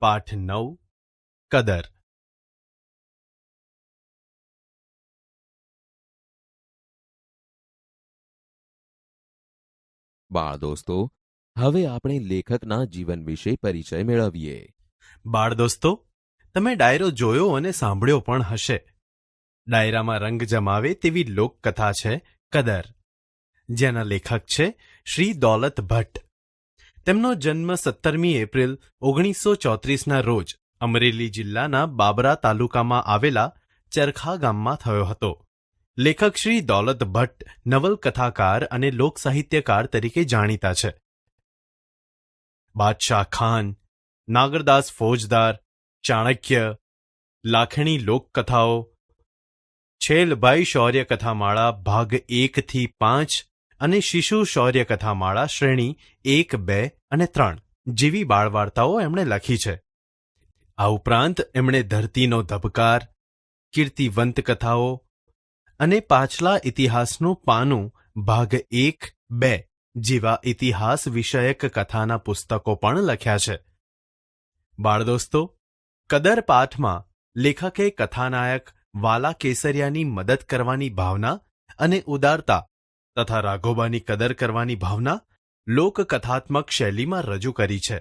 પાઠ નવ કદર. બાળ દોસ્તો હવે આપણે લેખકના જીવન વિશે પરિચય મેળવીએ. બાળ દોસ્તો તમે ડાયરો જોયો અને સાંભળ્યો પણ હશે. ડાયરામાં રંગ જમાવે તેવી લોકકથા છે કદર. જેના લેખક છે શ્રી દોલત ભટ્ટ તેમનો જન્મ સત્તરમી એપ્રિલ ઓગણીસો ચોત્રીસના રોજ અમરેલી જિલ્લાના બાબરા તાલુકામાં આવેલા ચરખા ગામમાં થયો હતો. લેખક શ્રી દોલત ભટ્ટ નવલકથાકાર અને લોકસાહિત્યકાર તરીકે જાણીતા છે. બાદશાહ ખાન, નાગરદાસ ફોજદાર, ચાણક્ય, લાખણી લોકકથાઓ, છેલભાઈ શૌર્ય કથામાળા ભાગ એકથી પાંચ અને શિશુ શૌર્ય કથામાળા શ્રેણી એક, બે અને ત્રણ જેવી બાળવાર્તાઓ એમણે લખી છે. આ ઉપરાંત એમણે ધરતીનો ધબકાર, કીર્તિવંત કથાઓ અને પાછલા ઇતિહાસનું પાનું ભાગ એક, બે જેવા ઇતિહાસ વિષયક કથાના પુસ્તકો પણ લખ્યા છે. બાળદોસ્તો, કદર પાઠમાં લેખકે કથાનાયક વાલા કેસરિયાની મદદ કરવાની ભાવના અને ઉદારતા તથા રાઘોબાની કદર કરવાની ભાવના લોકકથાત્મક શૈલીમાં રજૂ કરી છે.